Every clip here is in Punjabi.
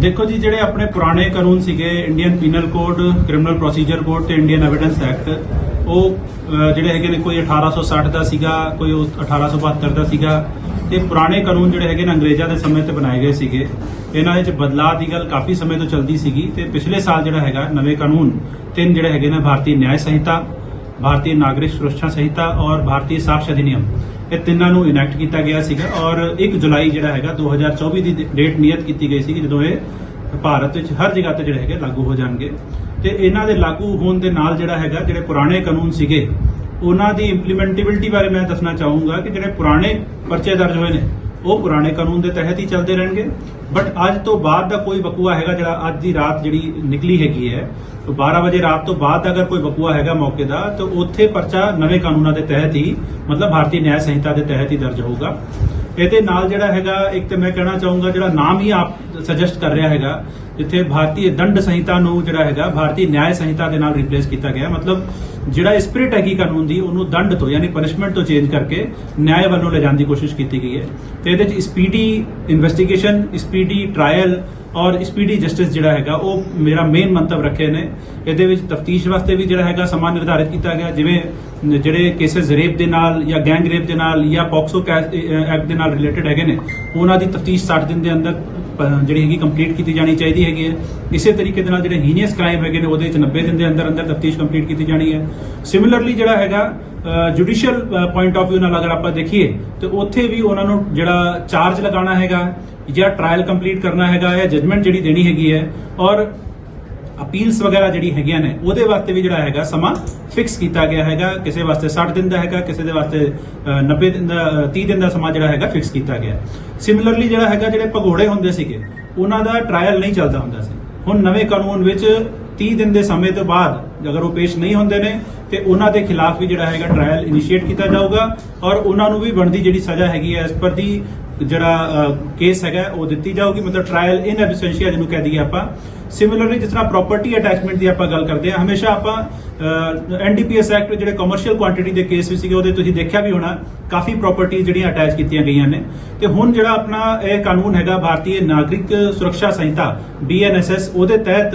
ਦੇਖੋ ਜੀ, ਜਿਹੜੇ ਆਪਣੇ ਪੁਰਾਣੇ ਕਾਨੂੰਨ ਸੀਗੇ Indian penal code criminal procedure code ਤੇ ਇੰਡੀਅਨ ਐਵੀਡੈਂਸ ਐਕਟ ਉਹ ਜਿਹੜੇ ਹੈਗੇ ਨੇ, ਕੋਈ 1860 ਦਾ ਸੀਗਾ, ਕੋਈ ਉਹ 1872 ਦਾ ਸੀਗਾ, ਤੇ ਪੁਰਾਣੇ ਕਾਨੂੰਨ ਜਿਹੜੇ ਹੈਗੇ ਨੇ, ਅੰਗਰੇਜ਼ਾਂ ਦੇ ਸਮੇਂ ਤੇ ਬਣਾਏ ਗਏ ਸੀਗੇ। ਇਹਨਾਂ ਵਿੱਚ ਬਦਲਾਅ ਦੀ ਗੱਲ ਕਾਫੀ ਸਮੇਂ ਤੋਂ ਚੱਲਦੀ ਸੀਗੀ ਤੇ ਪਿਛਲੇ ਸਾਲ ਜਿਹੜਾ ਹੈਗਾ, ਨਵੇਂ ਕਾਨੂੰਨ, ਤਿੰਨ ਜਿਹੜੇ ਹੈਗੇ ਨੇ, ਭਾਰਤੀ ਨਿਆਂ ਸੰਹਿਤਾ, ਭਾਰਤੀ ਨਾਗਰਿਕ ਸੁਰੱਖਿਆ ਸੰਹਿਤਾ ਔਰ ਭਾਰਤੀ ਸਾਕਸ਼ ਅਧਿਨਿਯਮ। ਇਹ ਤਿੰਨਾਂ ਨੂੰ ਇਨੈਕਟ ਕੀਤਾ ਗਿਆ ਸੀਗਾ ਔਰ 1 ਜੁਲਾਈ ਜਿਹੜਾ ਹੈਗਾ 2024 ਦੀ ਡੇਟ ਨਿਯਤ ਕੀਤੀ ਗਈ ਸੀ ਜਦੋਂ ਇਹ ਭਾਰਤ ਵਿੱਚ ਹਰ ਜਗ੍ਹਾ ਤੇ ਜਿਹੜੇ ਹੈਗੇ ਲਾਗੂ ਹੋ ਜਾਣਗੇ। ਤੇ ਇਹਨਾਂ ਦੇ ਲਾਗੂ ਹੋਣ ਦੇ ਨਾਲ ਜਿਹੜਾ ਹੈਗਾ, ਜਿਹੜੇ ਪੁਰਾਣੇ ਕਾਨੂੰਨ ਸੀਗੇ, ਉਹਨਾਂ ਦੀ ਇੰਪਲੀਮੈਂਟੇਬਿਲਟੀ ਬਾਰੇ ਮੈਂ ਦੱਸਣਾ ਚਾਹੂੰਗਾ ਕਿ ਜਿਹੜੇ ਪੁਰਾਣੇ ਪਰਚੇ ਦਰਜ ਹੋਏ ਨੇ ਉਹ ਪੁਰਾਣੇ ਕਾਨੂੰਨ ਦੇ ਤਹਿਤ ਹੀ ਚੱਲਦੇ ਰਹਿਣਗੇ। ਬਟ ਅੱਜ ਤੋਂ ਬਾਅਦ ਦਾ ਕੋਈ ਬਕੂਆ ਹੈਗਾ ਜਿਹੜਾ ਅੱਜ ਦੀ ਰਾਤ ਜਿਹੜੀ ਨਿਕਲੀ ਹੈਗੀ ਹੈ ਤਾਂ 12 ਵਜੇ ਰਾਤ ਤੋਂ ਬਾਅਦ ਅਗਰ ਕੋਈ ਬਕੂਆ ਹੈਗਾ ਮੌਕੇ ਦਾ, ਤਾਂ ਉੱਥੇ ਪਰਚਾ ਨਵੇਂ ਕਾਨੂੰਨਾਂ ਦੇ ਤਹਿਤ ਹੀ, ਮਤਲਬ ਭਾਰਤੀ ਨਿਆਂ ਸੰਹਿਤਾ ਦੇ ਤਹਿਤ ਹੀ ਦਰਜ ਹੋਊਗਾ। ਇਹਦੇ ਨਾਲ ਜਿਹੜਾ ਹੈਗਾ, ਇੱਕ ਤੇ ਮੈਂ ਕਹਿਣਾ ਚਾਹੂੰਗਾ ਜਿਹੜਾ ਨਾਮ ਹੀ ਆਪ ਸੁਜੈਸਟ ਕਰ ਰਿਹਾ ਹੈਗਾ ਜਿੱਥੇ ਭਾਰਤੀ ਦੰਡ ਸੰਹਿਤਾ ਨੂੰ ਜਿਹੜਾ ਹੈਗਾ, ਭਾਰਤੀ ਨਿਆਂ ਸੰਹਿਤਾ ਦੇ ਨਾਲ ਰਿਪਲੇਸ ਕੀਤਾ ਗਿਆ। ਮਤਲਬ ਜਿਹੜਾ ਸਪਿਰਿਟ ਹੈਗੀ ਕਾਨੂੰਨ ਦੀ, ਉਹਨੂੰ ਦੰਡ ਤੋਂ ਯਾਨੀ ਪਨਿਸ਼ਮੈਂਟ ਤੋਂ ਚੇਂਜ ਕਰਕੇ ਨਿਆਂ ਵੱਲੋਂ ਲਿਜਾਣ ਦੀ ਕੋਸ਼ਿਸ਼ ਕੀਤੀ ਗਈ ਹੈ। ਤੇ ਇਹਦੇ ਚ ਸਪੀਡੀ ਇਨਵੈਸਟੀਗੇਸ਼ਨ ਸਪੀਡੀ ਟ੍ਰਾਇਲ ਔਰ ਸਪੀਡੀ ਜਸਟਿਸ ਜਿਹੜਾ ਹੈਗਾ, ਉਹ ਮੇਰਾ ਮੇਨ ਮੰਤਵ ਰੱਖੇ ਨੇ। ਇਹਦੇ ਵਿੱਚ ਤਫਤੀਸ਼ ਵਾਸਤੇ ਵੀ ਜਿਹੜਾ ਹੈਗਾ ਸਮਾਂ ਨਿਰਧਾਰਿਤ ਕੀਤਾ ਗਿਆ, ਜਿਵੇਂ ਜਿਹੜੇ ਕੇਸਸ ਰੇਪ ਦੇ ਨਾਲ ਜਾਂ ਗੈਂਗ ਰੇਪ ਦੇ ਨਾਲ ਜਾਂ ਪੌਕਸੋ ਐਕਟ ਦੇ ਨਾਲ ਰਿਲੇਟਡ ਹੈਗੇ ਨੇ, ਉਹਨਾਂ ਦੀ ਤਫਤੀਸ਼ 60 ਦਿਨ ਦੇ ਅੰਦਰ ਜਿਹੜੀ ਹੈਗੀ ਕੰਪਲੀਟ ਕੀਤੀ ਜਾਣੀ ਚਾਹੀਦੀ ਹੈਗੀ ਹੈ। ਇਸੇ ਤਰੀਕੇ ਦੇ ਨਾਲ ਜਿਹੜੇ ਹੀਨੀਅਸ ਕ੍ਰਾਈਮ ਹੈਗੇ ਨੇ, ਉਹਦੇ ਵਿੱਚ 90 ਦਿਨ ਦੇ ਅੰਦਰ ਅੰਦਰ ਤਫਤੀਸ਼ ਕੰਪਲੀਟ ਕੀਤੀ ਜਾਣੀ ਹੈ। ਸਿਮਿਲਰਲੀ ਜਿਹੜਾ ਹੈਗਾ ਜੁਡੀਸ਼ੀਅਲ ਪੁਆਇੰਟ ਆਫ View ਨਾਲ ਅਗਰ ਆਪਾਂ ਦੇਖੀਏ, ਤੇ ਉੱਥੇ ਵੀ ਉਹਨਾਂ ਨੂੰ ਜਿਹੜਾ ਚਾਰਜ ਲਗਾਉਣਾ ਹੈਗਾ, ਜਾਂ ਟ੍ਰਾਇਲ ਕੰਪਲੀਟ ਕਰਨਾ ਹੈਗਾ, ਜਾਂ ਜਜਮੈਂਟ ਜਿਹੜੀ ਦੇਣੀ ਹੈਗੀ ਹੈ, ਔਰ ਅਪੀਲਸ ਵਗੈਰਾ ਜਿਹੜੀ ਹੈਗੀਆਂ ਨੇ ਉਹਦੇ ਵਾਸਤੇ ਵੀ ਜਿਹੜਾ ਹੈਗਾ ਸਮਾਂ ਫਿਕਸ ਕੀਤਾ ਗਿਆ ਹੈਗਾ। ਕਿਸੇ ਵਾਸਤੇ 60 ਦਿਨ ਦਾ ਹੈਗਾ ਕਿਸੇ ਦੇ ਵਾਸਤੇ ਅ, 90 ਦਿਨ ਦਾ ਅ, 30 ਦਿਨ ਦਾ ਸਮਾਂ ਜਿਹੜਾ ਹੈਗਾ ਫਿਕਸ ਕੀਤਾ ਗਿਆ। ਸਿਮਿਲਰਲੀ ਜਿਹੜਾ ਹੈਗਾ ਜਿਹੜੇ ਭਗੌੜੇ ਹੁੰਦੇ ਸੀਗੇ ਉਹਨਾਂ ਦਾ ਟ੍ਰਾਇਲ ਨਹੀਂ ਚੱਲਦਾ ਹੁੰਦਾ ਸੀ। ਹੁਣ ਨਵੇਂ ਕਾਨੂੰਨ ਵਿੱਚ 30 ਦਿਨ ਦੇ ਸਮੇਂ ਤੋਂ ਬਾਅਦ ਅਗਰ ਉਹ ਪੇਸ਼ ਨਹੀਂ ਹੁੰਦੇ ਨੇ ਤੇ ਉਹਨਾਂ ਦੇ ਖਿਲਾਫ ਵੀ ਜਿਹੜਾ ਹੈਗਾ ਟ੍ਰਾਇਲ ਇਨੀਸ਼ੀਏਟ ਕੀਤਾ ਜਾਊਗਾ ਔਰ ਉਹਨਾਂ ਨੂੰ ਵੀ ਬਣਦੀ ਜਿਹੜੀ ਸਜ਼ਾ ਹੈਗੀ ਹੈ ਐਸ ਪਰ ਦੀ ਜਿਹੜਾ ਕੇਸ ਹੈਗਾ ਉਹ ਦਿੱਤੀ ਜਾਊਗੀ। ਮਤਲਬ ਟ੍ਰਾਇਲ ਇਨ ਐਬਸੈਂਸ਼ੀਆ ਜਿਹਨੂੰ ਕਹਿ ਦਈਏ ਆਪਾਂ। ਸਿਮਿਲਰਲੀ ਜਿਸ ਤਰ੍ਹਾਂ ਪ੍ਰਾਪਰਟੀ ਅਟੈਚਮੈਂਟ ਦੀ ਆਪਾਂ ਗੱਲ ਕਰਦੇ ਹਾਂ, ਹਮੇਸ਼ਾ ਆਪਾਂ ਐਨਡੀਪੀਐਸ ਐਕਟ ਜਿਹੜੇ ਕਮਰਸ਼ੀਅਲ ਕੁਆਂਟੀਟੀ ਦੇ ਕੇਸ ਵੀ ਸੀਗੇ, ਉਹਦੇ ਤੁਸੀਂ ਦੇਖਿਆ ਵੀ ਹੋਣਾ, ਕਾਫੀ ਪ੍ਰਾਪਰਟੀ ਜਿਹੜੀਆਂ ਅਟੈਚ ਕੀਤੀਆਂ ਗਈਆਂ ਨੇ। ਤੇ ਹੁਣ ਜਿਹੜਾ ਆਪਣਾ ਇਹ ਕਾਨੂੰਨ ਹੈਗਾ, ਭਾਰਤੀ ਨਾਗਰਿਕ ਸੁਰੱਖਿਆ ਸੰਹਿਤਾ ਬੀਐਨਐਸਐਸ ਉਹਦੇ ਤਹਿਤ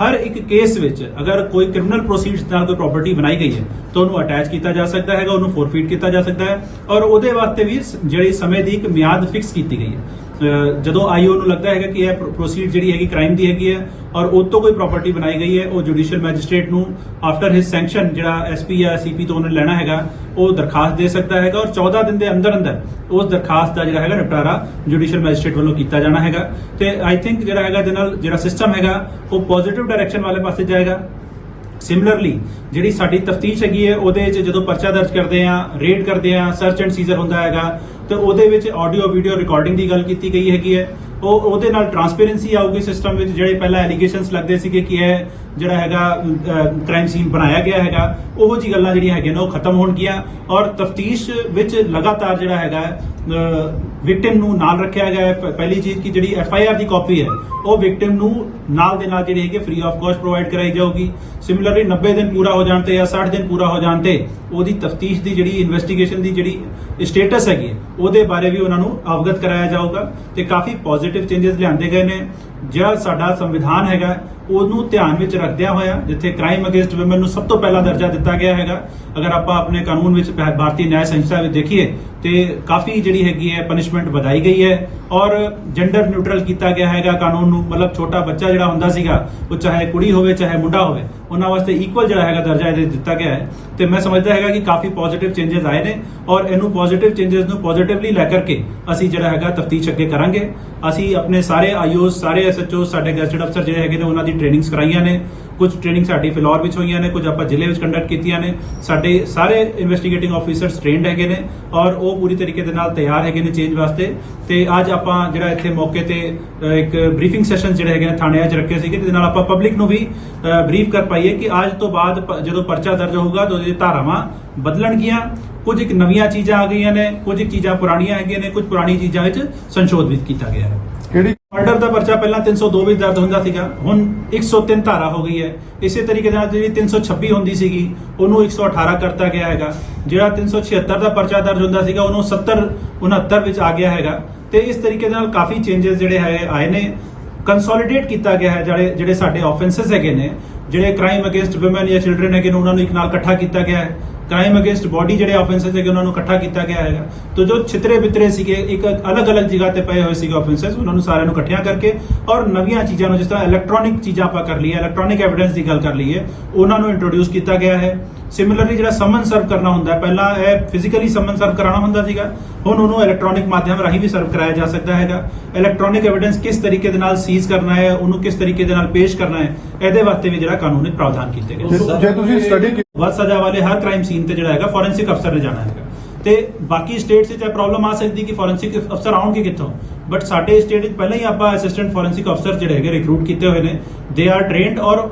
ਹਰ ਇੱਕ ਕੇਸ ਵਿੱਚ ਅਗਰ ਕੋਈ ਕ੍ਰਿਮੀਨਲ ਪ੍ਰੋਸੀਡਸ ਨਾਲ ਕੋਈ ਪ੍ਰਾਪਰਟੀ ਬਣਾਈ ਗਈ ਹੈ, ਤਾਂ ਉਹਨੂੰ ਅਟੈਚ ਕੀਤਾ ਜਾ ਸਕਦਾ ਹੈਗਾ, ਉਹਨੂੰ ਫੋਰਫੀਟ ਕੀਤਾ ਜਾ ਸਕਦਾ ਹੈ। ਔਰ ਉਹਦੇ ਵਾਸਤੇ ਵੀ ਜਿਹੜੀ ਸਮੇਂ ਦੀ ਇੱਕ ਮਿਆਦ ਫਿਕਸ ਕੀਤੀ ਗਈ ਹੈ। ਜਦੋਂ ਆਈਓ ਨੂੰ ਲੱਗਦਾ ਹੈਗਾ ਕਿ ਇਹ ਪ੍ਰੋਸੀਡ ਜਿਹੜੀ ਹੈਗੀ ਕ੍ਰਾਈਮ ਦੀ ਹੈਗੀ ਹੈ ਔਰ ਉਹ ਤੋਂ ਕੋਈ ਪ੍ਰਾਪਰਟੀ ਬਣਾਈ ਗਈ ਹੈ, ਉਹ ਜੁਡੀਸ਼ੀਅਲ ਮੈਜਿਸਟ੍ਰੇਟ ਨੂੰ ਆਫਟਰ ਹਿਸ ਸੈਂਕਸ਼ਨ ਜਿਹੜਾ ਐਸਪੀ ਜਾਂ ਸੀਪੀ ਤੋਂ ਉਹਨੇ ਲੈਣਾ ਹੈਗਾ, ਉਹ ਦਰਖਾਸਤ ਦੇ ਸਕਦਾ ਹੈਗਾ ਔਰ 14 ਦਿਨ ਦੇ ਅੰਦਰ ਅੰਦਰ ਉਸ ਦਰਖਾਸਤ ਦਾ ਜਿਹੜਾ ਹੈਗਾ ਨਿਪਟਾਰਾ ਜੁਡੀਸ਼ੀਅਲ ਮੈਜਿਸਟ੍ਰੇਟ ਵੱਲੋਂ ਕੀਤਾ ਜਾਣਾ ਹੈਗਾ। ਤੇ ਆਈ ਥਿੰਕ ਜਿਹੜਾ ਹੈਗਾ ਇਹਦੇ ਨਾਲ ਜਿਹੜਾ ਸਿਸਟਮ ਹੈਗਾ, ਉਹ ਪੋਜ਼ਿਟਿਵ ਡਾਇਰੈਕਸ਼ਨ ਵਾਲੇ ਪਾਸੇ ਜਾਏਗਾ। ਸਿਮਿਲਰਲੀ ਜਿਹੜੀ ਸਾਡੀ ਤਫਤੀਸ਼ ਹੈਗੀ ਹੈ, ਉਹਦੇ ਵਿੱਚ ਜਦੋਂ ਪਰਚਾ ਦਰਜ ਕਰਦੇ ਆ ਰੇਡ ਕਰਦੇ ਆ ਸਰਚ ਐਂਡ ਸੀਜ਼ਰ ਹੁੰਦਾ ਹੈਗਾ ਤੇ ਉਹਦੇ ਵਿੱਚ ਆਡੀਓ ਵੀਡੀਓ ਰਿਕਾਰਡਿੰਗ ਦੀ ਗੱਲ ਕੀਤੀ ਗਈ ਹੈਗੀ ਹੈ। ਉਹ ਉਹਦੇ ਨਾਲ ਟਰਾਂਸਪੇਰੈਂਸੀ ਆਊਗੀ ਸਿਸਟਮ ਵਿੱਚ, ਜਿਹੜੇ ਪਹਿਲਾਂ ਐਲੀਗੇਸ਼ਨਸ ਲੱਗਦੇ ਸੀਗੇ ਕਿ ਇਹ ਜਿਹੜਾ ਹੈਗਾ ਕ੍ਰਾਈਮ ਸੀਨ ਬਣਾਇਆ ਗਿਆ ਹੈਗਾ ਉਹੋ ਜੀ ਗੱਲਾਂ ਜਿਹੜੀਆਂ ਹੈਗੀਆਂ ਨੇ ਉਹ ਖਤਮ ਹੋਣਗੀਆਂ ਔਰ ਤਫਤੀਸ਼ ਵਿੱਚ ਲਗਾਤਾਰ ਜਿਹੜਾ ਹੈਗਾ ਵਿਕਟਿਮ ਨੂੰ ਨਾਲ ਰੱਖਿਆ ਗਿਆ ਹੈ। ਪਹਿਲੀ ਚੀਜ਼ ਕਿ ਜਿਹੜੀ ਐਫ ਆਈ ਆਰ ਦੀ ਕਾਪੀ ਹੈ ਉਹ ਵਿਕਟਿਮ ਨੂੰ ਨਾਲ ਦੇ ਨਾਲ ਜਿਹੜੀ ਹੈਗੀ ਫ੍ਰੀ ਆਫ ਕਾਸਟ ਪ੍ਰੋਵਾਈਡ ਕਰਾਈ ਜਾਊਗੀ। ਸਿਮਿਲਰਲੀ 90 ਦਿਨ ਪੂਰਾ ਹੋ ਜਾਣ ਤੇ ਜਾਂ 60 ਦਿਨ ਪੂਰਾ ਹੋ ਜਾਣ ਤੇ ਉਹਦੀ ਤਫਤੀਸ਼ ਦੀ ਜਿਹੜੀ ਇਨਵੈਸਟੀਗੇਸ਼ਨ ਦੀ ਜਿਹੜੀ ਸਟੇਟਸ ਹੈਗੀ ਹੈ, ਉਹਦੇ ਬਾਰੇ ਵੀ ਉਹਨਾਂ ਨੂੰ ਅਵਗਤ ਕਰਾਇਆ ਜਾਊਗਾ ਤੇ ਕਾਫੀ ਪੋਜ਼ਿਟਿਵ ਚੇਂਜਸ ਲਿਆਂਦੇ ਗਏ ਨੇ। ਜਿਹੜਾ ਸਾਡਾ ਸੰਵਿਧਾਨ ਹੈਗਾ, ਉਹਨੂੰ ਧਿਆਨ ਵਿੱਚ ਰੱਖਦਿਆਂ ਹੋਇਆ ਜਿੱਥੇ ਕ੍ਰਾਈਮ ਅਗੇਂਸਟ ਔਮਨ ਨੂੰ ਸਭ ਤੋਂ ਪਹਿਲਾ ਦਰਜਾ ਦਿੱਤਾ ਗਿਆ ਹੈਗਾ, ਅਗਰ ਆਪਾਂ ਆਪਣੇ ਕਾਨੂੰਨ ਵਿੱਚ ਭਾ- ਭਾਰਤੀ ਨਿਆਂ ਸੰਹਿਤਾ ਵਿੱਚ ਦੇਖੀਏ, ਤੇ ਕਾਫੀ ਜਿਹੜੀ ਹੈਗੀ ਹੈ ਪਨਿਸ਼ਮੈਂਟ ਵਧਾਈ ਗਈ ਹੈ ਔਰ ਜੈਂਡਰ ਨਿਊਟਰਲ ਕੀਤਾ ਗਿਆ ਹੈਗਾ ਕਾਨੂੰਨ ਨੂੰ, ਮਤਲਬ ਛੋਟਾ ਬੱਚਾ ਜਿਹੜਾ ਹੁੰਦਾ ਸੀਗਾ, ਉਹ ਚਾਹੇ ਕੁੜੀ ਹੋਵੇ, ਚਾਹੇ ਮੁੰਡਾ ਹੋਵੇ ਉਹਨਾਂ ਵਾਸਤੇ ਇਕੁਅਲ ਜਿਹੜਾ ਹੈਗਾ ਦਰਜਾ ਇਹਦੇ ਦਿੱਤਾ ਗਿਆ ਹੈ। ਤੇ ਮੈਂ ਸਮਝਦਾ ਹੈਗਾ ਕਿ ਕਾਫੀ ਪੋਜ਼ਿਟਿਵ ਚੇਂਜਸ ਆਏ ਨੇ ਔਰ ਇਹਨੂੰ ਪੋਜ਼ਿਟਿਵ ਚੇਂਜਸ ਨੂੰ ਪੋਜ਼ਿਟਿਵਲੀ ਲੈ ਕਰਕੇ ਅਸੀਂ ਜਿਹੜਾ ਹੈਗਾ ਤਫਤੀਸ਼ ਅੱਗੇ ਕਰਾਂਗੇ। ਅਸੀਂ ਆਪਣੇ ਸਾਰੇ ਆਈਓਸ ਸਾਰੇ ਐਸਐਚਓ ਸਾਡੇ ਗੈਸਟਡ ਅਫਸਰ ਜਿਹੜੇ ਹੈਗੇ ਨੇ, ਉਹਨਾਂ ਦੀ ਟ੍ਰੇਨਿੰਗਸ ਕਰਾਈਆਂ ਨੇ। ਕੁਝ ਟ੍ਰੇਨਿੰਗ ਸਾਡੀ ਫਿਲੌਰ ਵਿੱਚ ਹੋਈਆਂ ਨੇ, ਕੁਝ ਆਪਾਂ ਜ਼ਿਲ੍ਹੇ ਵਿੱਚ ਕੰਡਕਟ ਕੀਤੀਆਂ ਨੇ। ਸਾਡੇ ਸਾਰੇ ਇਨਵੈਸਟੀਗੇਟਿੰਗ ਆਫੀਸਰਸ ਟ੍ਰੇਨਡ ਹੈਗੇ ਨੇ ਔਰ ਉਹ ਪੂਰੀ ਤਰੀਕੇ ਦੇ ਨਾਲ ਤਿਆਰ ਹੈਗੇ ਨੇ ਚੇਂਜ ਵਾਸਤੇ। ਤੇ ਅੱਜ ਆਪਾਂ ਜਿਹੜਾ ਇੱਥੇ ਮੌਕੇ ਤੇ ਇੱਕ ਬਰੀਫਿੰਗ ਸੈਸ਼ਨ ਜਿਹੜੇ ਹੈਗੇ ਨੇ ਥਾਣਿਆਂ 'ਚ ਰੱਖੇ ਸੀਗੇ, ਜਿਹਦੇ ਨਾਲ ਆਪਾਂ ਪਬਲਿਕ ਨੂੰ ਵੀ ਬਰੀਫ ਕਰ ਪਾਈਏ ਕਿ ਅੱਜ ਤੋਂ ਬਾਅਦ ਜਦੋਂ ਪਰਚਾ ਦਰਜ ਹੋਊਗਾ ਤਾਂ ਉਹਦੀ ਧਾਰਾਵਾਂ ਬਦਲਣਗੀਆਂ, ਕੁਝ ਇੱਕ ਨਵੀਆਂ ਚੀਜ਼ਾਂ ਆ ਗਈਆਂ ਨੇ, ਕੁਝ ਇੱਕ ਚੀਜ਼ਾਂ ਪੁਰਾਣੀਆਂ ਹੈਗੀਆਂ ਨੇ, ਕੁਝ ਪੁਰਾਣੀ ਚੀਜ਼ਾਂ ਵਿੱਚ ਸੰਸ਼ੋਧਿਤ ਕੀਤਾ ਗਿਆ ਹੈ। ਕਿਹੜੀ ਮਰਡਰ ਦਾ ਪਰਚਾ ਪਹਿਲਾਂ 302 ਵਿੱਚ ਦਰਜ ਹੁੰਦਾ ਸੀਗਾ, ਹੁਣ 103 ਧਾਰਾ ਹੋ ਗਈ ਹੈ। ਇਸੇ ਤਰੀਕੇ ਨਾਲ ਜਿਹੜੀ 326 ਹੁੰਦੀ ਸੀਗੀ, ਉਹਨੂੰ 118 ਕਰਤਾ ਗਿਆ ਹੈਗਾ। ਜਿਹੜਾ 376 ਦਾ ਪਰਚਾ ਦਰਜ ਹੁੰਦਾ ਸੀਗਾ, ਉਹਨੂੰ 70 69 ਵਿੱਚ ਆ ਗਿਆ ਹੈਗਾ। ਤੇ ਇਸ ਤਰੀਕੇ ਨਾਲ ਕਾਫੀ ਚੇਂਜਸ ਜਿਹੜੇ ਹੈ ਆਏ ਨੇ। ਕੰਸੋਲੀਡੇਟ ਕੀਤਾ ਗਿਆ ਹੈ ਜਿਹੜੇ ਜਿਹੜੇ ਸਾਡੇ ਆਫੈਂਸਸ ਹੈਗੇ ਨੇ, ਜਿਹੜੇ ਕ੍ਰਾਈਮ ਅਗੇਂਸਟ ਔਮਨ ਜਾਂ ਚਿਲਡਰਨ ਹੈਗੇ ਨੇ, ਉਹਨਾਂ ਨੂੰ ਇੱਕ ਨਾਲ ਇਕੱਠਾ ਕੀਤਾ ਗਿਆ ਹੈ। ਕ੍ਰਾਈਮ ਅਗੇਂਸਟ ਬਾਡੀ ਜਿਹੜੇ ਆਫੈਂਸਸ ਹੈਗੇ, ਉਹਨਾਂ ਨੂੰ ਇਕੱਠਾ ਕੀਤਾ ਗਿਆ ਹੈਗਾ। ਤੋ ਜੋ ਛਿਤਰੇ ਬਿਤਰੇ ਸੀਗੇ, ਇੱਕ ਅਲੱਗ-ਅਲੱਗ ਜਗ੍ਹਾ ਤੇ ਪਏ ਹੋਏ ਸੀਗੇ ਆਫੈਂਸਸ ਉਹਨਾਂ ਨੂੰ ਸਾਰਿਆਂ ਨੂੰ ਇਕੱਠਿਆਂ ਕਰਕੇ ਔਰ ਨਵੀਆਂ ਚੀਜ਼ਾਂ ਨੂੰ ਜਿਸ ਤਰ੍ਹਾਂ ਇਲੈਕਟ੍ਰੋਨਿਕ ਚੀਜ਼ਾਂ ਆਪਾਂ ਕਰ ਲਈਏ ਇਲੈਕਟ੍ਰੋਨਿਕ ਐਵੀਡੈਂਸ ਦੀ ਗੱਲ ਕਰ ਲਈਏ, ਉਹਨਾਂ ਨੂੰ ਇੰਟਰੋਡਿਊਸ ਕੀਤਾ ਗਿਆ ਹੈ। ਸਿਮਿਲਰਲੀ ਜਿਹੜਾ ਸਮਨ ਸਰਵ ਕਰਨਾ ਹੁੰਦਾ ਪਹਿਲਾਂ ਇਹ ਫਿਜ਼ੀਕਲੀ ਸਮਨ ਸਰਵ ਕਰਾਉਣਾ ਹੁੰਦਾ ਸੀਗਾ, ਹੁਣ ਉਹਨੂੰ ਇਲੈਕਟ੍ਰੋਨਿਕ ਮਾਧਿਅਮ ਰਾਹੀਂ ਵੀ ਸਰਵ ਕਰਾਇਆ ਜਾ ਸਕਦਾ ਹੈਗਾ। ਇਲੈਕਟ੍ਰੋਨਿਕ ਐਵੀਡੈਂਸ ਕਿਸ ਤਰੀਕੇ ਦੇ ਨਾਲ ਸੀਜ਼ ਕਰਨਾ ਹੈ, ਉਹਨੂੰ ਕਿਸ ਤਰੀਕੇ ਦੇ ਨਾਲ ਪੇਸ਼ ਕਰਨਾ ਹੈ, ਇਹਦੇ ਵਾਸਤੇ ਵੀ ਜਿਹੜਾ ਕਾਨੂੰਨੀ ਪ੍ਰਾਵਧਾਨ ਕੀਤੇ ਗਏ। ਜੇ ਤੁਸੀਂ ਸਟੱਡੀ ਵੱਧ ਸਜ਼ਾ ਵਾਲੇ ਹਰ ਕ੍ਰਾਈਮ ਸੀਨ ਤੇ ਜਿਹੜਾ ਹੈਗਾ ਫੋਰੈਂਸਿਕ ਅਫਸਰ ਨੇ ਜਾਣਾ ਹੈਗਾ। ਤੇ ਬਾਕੀ ਸਟੇਟਸ ਵਿੱਚ ਇਹ ਪ੍ਰੋਬਲਮ ਆ ਸਕਦੀ ਕਿ ਫੋਰੈਂਸਿਕ ਅਫਸਰ ਆਉਣਗੇ ਕਿੱਥੋਂ? ਬਟ ਸਾਡੇ ਸਟੇਟ ਵਿੱਚ ਪਹਿਲਾਂ ਹੀ ਆਪਾਂ ਅਸਿਸਟੈਂਟ ਫੋਰੈਂਸਿਕ ਅਫਸਰ ਜਿਹੜੇ ਹੈਗੇ ਰਿਕਰੂਟ ਕੀਤੇ ਹੋਏ ਨੇ। ਦੇ ਆਰ ਟ੍ਰੇਨਡ ਔਰ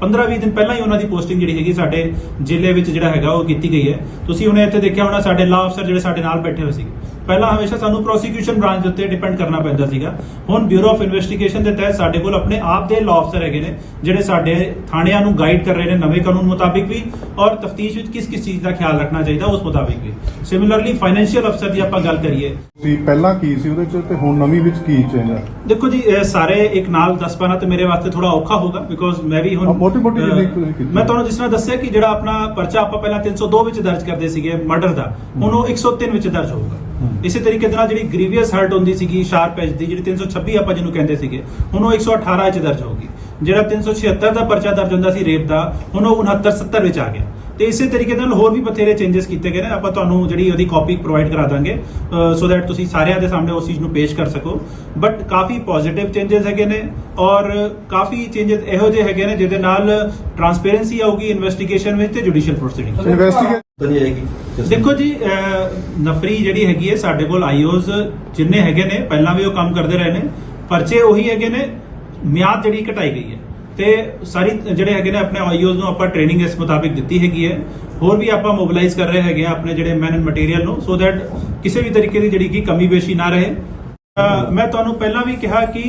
15-20 ਦਿਨ ਪਹਿਲਾਂ ਹੀ ਉਹਨਾਂ ਦੀ ਪੋਸਟਿੰਗ ਜਿਹੜੀ ਹੈਗੀ ਸਾਡੇ ਜ਼ਿਲ੍ਹੇ ਵਿੱਚ ਜਿਹੜਾ ਹੈਗਾ ਉਹ ਕੀਤੀ ਗਈ ਹੈ। ਤੁਸੀਂ ਹੁਣੇ ਇੱਥੇ ਦੇਖਿਆ ਹੋਣਾ ਸਾਡੇ ਲਾਅ ਅਫਸਰ ਜਿਹੜੇ ਸਾਡੇ ਨਾਲ ਬੈਠੇ ਹੋਏ ਸੀ ਪਹਿਲਾਂ ਹਮੇਸ਼ਾ ਸਾਨੂੰ ਪ੍ਰੋਸੀਕਿਊਸ਼ਨ ਬ੍ਰਾਂਚ ਦੇ ਉੱਤੇ ਡਿਪੈਂਡ ਕਰਨਾ ਪੈਂਦਾ ਸੀਗਾ ਹੁਣ ਬਿਊਰੋ ਆਫ ਇਨਵੈਸਟੀਗੇਸ਼ਨ ਦੇ ਤਹਿਤ ਸਾਡੇ ਕੋਲ ਆਪਣੇ ਆਪ ਦੇ ਲਾਅ ਅਫਸਰ ਹੈਗੇ ਨੇ ਜਿਹੜੇ ਸਾਡੇ ਥਾਣਿਆਂ ਨੂੰ ਗਾਈਡ ਕਰ ਰਹੇ ਨੇ ਨਵੇਂ ਕਾਨੂੰਨ ਮੁਤਾਬਿਕ ਵੀ ਔਰ ਤਫਤੀਸ਼ ਵਿੱਚ ਕਿਸ ਕਿਸ ਚੀਜ਼ ਦਾ ਖਿਆਲ ਰੱਖਣਾ ਚਾਹੀਦਾ ਉਸ ਮੁਤਾਬਿਕ ਵੀ ਸਿਮਿਲਰਲੀ ਫਾਈਨੈਂਸ਼ੀਅਲ ਅਫਸਰ ਦੀ ਆਪਾਂ ਗੱਲ ਕਰੀਏ ਸੀ ਪਹਿਲਾਂ ਕੀ ਸੀ ਉਹਦੇ ਚ ਤੇ ਹੁਣ ਨਵੀਂ ਵਿੱਚ ਕੀ ਚੇਂਜ ਹੈ ਦੇਖੋ ਜੀ ਇਹ ਸਾਰੇ ਇੱਕ ਨਾਲ ਦੱਸ ਪਾਣਾ ਤੇ ਮੇਰੇ ਵਾਸਤੇ ਥੋੜਾ ਔਖਾ ਹੋਗਾ ਬਿਕੋਜ਼ ਮੈਂ ਵੀ ਹੁਣ ਜਿਹੜੀ ਤੁਸੀਂ ਕੀਤੀ। ਮੈਂ ਤੁਹਾਨੂੰ ਜਿਸ ਤਰ੍ਹਾਂ ਦੱਸਿਆ ਕਿ ਜਿਹੜਾ ਆਪਣਾ ਪਰਚਾ ਆਪਾਂ ਪਹਿਲਾਂ 302 ਵਿੱਚ ਦਰਜ ਕਰਦੇ ਸੀਗੇ ਮਰਡਰ ਦਾ ਹੁਣ ਉਹ 103 ਵਿੱਚ ਦਰਜ ਹੋਊਗਾ। ਇਸੇ ਤਰੀਕੇ ਨਾਲ ਜਿਹੜੀ ਗ੍ਰੀਵੀਅਸ ਹਰਟ ਹੁੰਦੀ ਸੀਗੀ ਸ਼ਾਰਪ ਐਜ ਦੀ, ਜਿਹੜੀ 326 ਆਪਾਂ ਜਿਹਨੂੰ ਕਹਿੰਦੇ ਸੀਗੇ, ਹੁਣ ਉਹ 118 ਵਿੱਚ ਦਰਜ ਹੋ ਗਈ ਜਿਹੜਾ 376 ਦਾ ਪਰਚਾ ਦਰਜ ਹੁੰਦਾ ਸੀ ਰੇਪ ਦਾ, ਹੁਣ ਉਹ 69 70 ਵਿੱਚ ਆ ਗਿਆ। ਤੇ ਇਸੇ ਤਰੀਕੇ ਨਾਲ ਹੋਰ ਵੀ ਬਥੇਰੇ ਚੇਂਜਸ ਕੀਤੇ ਗਏ ਨੇ। ਆਪਾਂ ਤੁਹਾਨੂੰ ਜਿਹੜੀ ਉਹਦੀ ਕਾਪੀ ਪ੍ਰੋਵਾਈਡ ਕਰਾ ਦਾਂਗੇ ਸੋ ਦੈਟ ਤੁਸੀਂ ਸਾਰਿਆਂ ਦੇ ਸਾਹਮਣੇ ਉਸ ਚੀਜ਼ ਨੂੰ ਪੇਸ਼ ਕਰ ਸਕੋ। ਬਟ ਕਾਫੀ ਪੋਜ਼ਿਟਿਵ ਚੇਂਜਸ ਹੈਗੇ ਨੇ ਔਰ ਕਾਫੀ ਚੇਂਜਸ ਇਹੋ ਜਿਹੇ ਹੈਗੇ ਨੇ ਜਿਹਦੇ ਨਾਲ ਟਰਾਂਸਪੇਰੈਂਸੀ ਆਊਗੀ ਇਨਵੈਸਟੀਗੇਸ਼ਨ ਵਿੱਚ ਤੇ ਜੁਡੀਸ਼ੀਅਲ ਪ੍ਰੋਸੀਡਿੰਗ ਇਨਵੈਸਟੀਗੇਟ ਬਣੀ ਜਾਏਗੀ ਦੇਖੋ ਜੀ ਨਫਰੀ ਜਿਹੜੀ ਹੈਗੀ ਹੈ ਸਾਡੇ ਕੋਲ ਆਈਓਜ਼ ਜਿੰਨੇ ਹੈਗੇ ਨੇ ਪਹਿਲਾਂ ਵੀ ਉਹ ਕੰਮ ਕਰਦੇ ਰਹੇ ਨੇ। ਪਰਚੇ ਉਹੀ ਹੈਗੇ ਨੇ ਮਿਆਦ ਜਿਹੜੀ ਘਟਾਈ ਗਈ ਹੈ। ਤੇ ਸਾਰੀ ਜਿਹੜੇ ਹੈਗੇ ਨੇ ਆਪਣੇ ਆਈਓਜ਼ ਨੂੰ ਆਪਾਂ ਟ੍ਰੇਨਿੰਗ ਇਸ ਮੁਤਾਬਿਕ ਦਿੱਤੀ ਹੈਗੀ ਹੈ। ਹੋਰ ਵੀ ਆਪਾਂ ਮੋਬਿਲਾਈਜ਼ ਕਰ ਰਹੇ ਹੈਗੇ ਆ ਆਪਣੇ ਜਿਹੜੇ ਮੈਨ ਐਂਡ ਮਟੀਰੀਅਲ ਨੂੰ ਸੋ ਦੈਟ ਕਿਸੇ ਵੀ ਤਰੀਕੇ ਦੀ ਜਿਹੜੀ ਕਿ ਕਮੀ ਬੇਸ਼ੀ ਨਾ ਰਹੇ। ਮੈਂ ਤੁਹਾਨੂੰ ਪਹਿਲਾਂ ਵੀ ਕਿਹਾ ਕਿ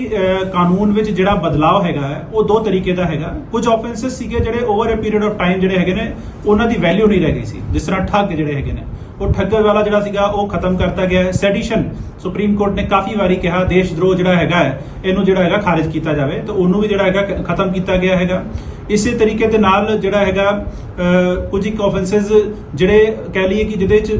ਕਾਨੂੰਨ ਵਿੱਚ ਜਿਹੜਾ ਬਦਲਾਅ ਹੈਗਾ ਹੈ, ਉਹ ਦੋ ਤਰੀਕੇ ਦਾ ਹੈਗਾ। ਕੁਝ ਆਫੈਂਸਸ ਸੀਗੇ ਜਿਹੜੇ over a period of time ਜਿਹੜੇ ਹੈਗੇ ਨੇ, ਉਹਨਾਂ ਦੀ ਵੈਲਿਊ ਨਹੀਂ ਰਹਿ ਗਈ ਸੀ। ਜਿਸ ਤਰ੍ਹਾਂ ਠੱਗ ਜਿਹੜੇ ਹੈਗੇ ਨੇ। ਉਹ ਠੱਗਰ ਵਾਲਾ ਜਿਹੜਾ ਸੀਗਾ, ਉਹ ਖਤਮ ਕਰਤਾ ਗਿਆ ਹੈ। ਸੈਡੀਸ਼ਨ ਸੁਪਰੀਮ ਕੋਰਟ ਨੇ ਕਾਫੀ ਵਾਰੀ ਕਿਹਾ ਦੇਸ਼ ਦਰੋਹ ਜਿਹੜਾ ਹੈਗਾ ਹੈ, ਇਹਨੂੰ ਜਿਹੜਾ ਹੈਗਾ ਖਾਰਿਜ ਕੀਤਾ ਜਾਵੇ। ਤੇ ਉਹਨੂੰ ਵੀ ਜਿਹੜਾ ਹੈਗਾ ਖਤਮ ਕੀਤਾ ਗਿਆ ਹੈਗਾ। ਇਸੇ ਤਰੀਕੇ ਦੇ ਨਾਲ ਜਿਹੜਾ ਹੈਗਾ ਕੁਝ ਇੱਕ ਆਫੈਂਸਸ ਜਿਹੜੇ ਕਹਿ ਲਈਏ ਕਿ ਜਿਹਦੇ ਚ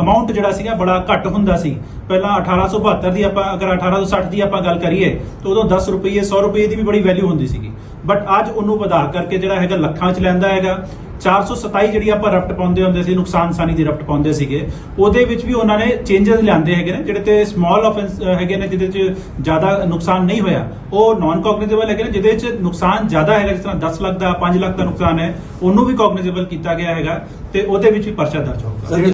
ਅਮਾਉਂਟ ਜਿਹੜਾ ਸੀਗਾ ਬੜਾ ਘੱਟ ਹੁੰਦਾ ਸੀ। ਪਹਿਲਾਂ 1872 ਦੀ ਆਪਾਂ, ਅਗਰ 1860 ਦੀ ਆਪਾਂ ਗੱਲ ਕਰੀਏ, ਤਾਂ ਉਦੋਂ 10 ਰੁਪਏ 100 ਰੁਪਏ ਦੀ ਵੀ ਬੜੀ ਵੈਲਿਊ ਹੁੰਦੀ ਸੀਗੀ। ਬਟ ਅੱਜ ਉਹਨੂੰ ਵਧਾ ਕਰਕੇ ਜਿਹੜਾ ਹੈਗਾ ਲੱਖਾਂ ਚ ਲੈਂਦਾ ਹੈਗਾ। 427 ਜਿਹੜੀ ਆਪਾਂ ਰਫਟ ਪਾਉਂਦੇ ਹੁੰਦੇ ਸੀ ਨੁਕਸਾਨਸਾਨੀ ਦੀ ਰਫਟ ਪਾਉਂਦੇ ਸੀਗੇ, ਉਹਦੇ ਵਿੱਚ ਵੀ ਉਹਨਾਂ ਨੇ ਚੇਂਜਸ ਲਿਆਂਦੇ ਹੈਗੇ ਨੇ, ਜਿਹੜੇ ਤੇ ਸਮਾਲ ਆਫੈਂਸ ਹੈਗੇ ਨੇ, ਜਿਹਦੇ ਚ ਜ਼ਿਆਦਾ ਨੁਕਸਾਨ ਨਹੀਂ ਹੋਇਆ। ਉਹ ਨਾਨ ਕੋਗਨੀਟੇਬਲ ਹੈਗੇ ਨੇ, ਜਿਹਦੇ ਚ ਨੁਕਸਾਨ ਜ਼ਿਆਦਾ ਹੈਗਾ, ਜਿਸ ਤਰ੍ਹਾਂ 10 ਲੱਖ ਦਾ 5 ਲੱਖ ਦਾ ਨੁਕਸਾਨ ਹੈ, ਉਹਨੂੰ ਵੀ ਕੋਗਨੀਟੇਬਲ ਕੀਤਾ ਗਿਆ ਹੈਗਾ ਤੇ ਉਹਦੇ ਵਿੱਚ ਵੀ ਪਰਚਾ ਦਰਜ ਹੋਊਗਾ।